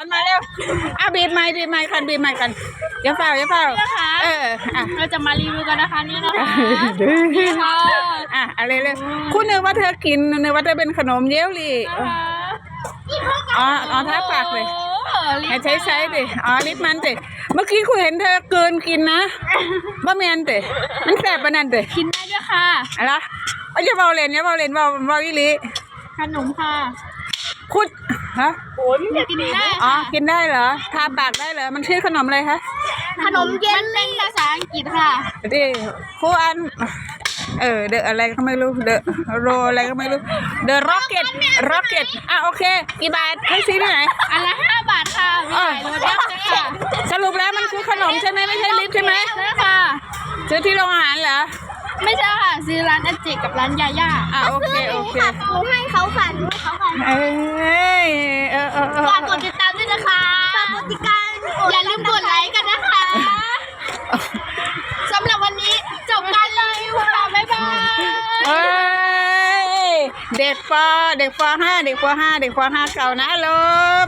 มันมาเร็วอะบีบไม้บีบไม้กันบีบไม้กันอย่าเฝ้าอย่าเฝ้านะคะเอออะเราจะมารีวิวกันนะคะนี่นะคะนี่ค่ะอะอะไรเลยคุณนึกว่าเธอกินนึกว่าเธอเป็นขนมเย้วลี่นะคะอ๋ออ๋อท้าปากเลยโอ้รีบให้ใช้ใช้ดิอ๋อลิปมันดิเมื่อกี้กูเห็นเธอเกินกินนะบ่แมนดิมันแสบปานนั้นดิกินได้ด้วยค่ะอะไรเอาอย่าเบาเล่นอย่าเบาเล่นเบาเบาอีหลีขนมค่ะคุณ ฮะกินได้อ๋อค่ะกินได้เหรอ ทาปากได้เหรอ มันชื่อขนมอะไรคะขนมเย็นมันเป็นภาษาอังกฤษค่ะดิครูอัน เออ เดอะอะไรก็ไม่รู้ เดอะโรอะไรก็ไม่รู้ เดอะร็อกเก็ต ร็อกเก็ต อะโอเค กี่บาทให้ซื้อที่ไหน อันละห้าบาทค่ะมีหลายรสเลยค่ะสรุปแล้วมันคือขนมใช่ไหมไม่ใช่ลิปใช่ไหมใช่ค่ะ ซื้อที่โรงอาหารเหรอไม่ใช่ค่ะ ซื้อร้านอาเจกกับร้านยาย่าอะโอเคโอเคหนูให้เขาค่ะหนูให้เขาค่ะเอ้ยเออเออเออ ฝากกดติดตามด้วยนะคะฝากกดติดตามอย่าลืมกดไลค์กันนะคะสำหรับวันนี้จบกันเลยค่ะบ๊ายบาย เอ้ย เด็กปเด็กปห้าเด็กปห้าเด็กปห้าเก่านะลูก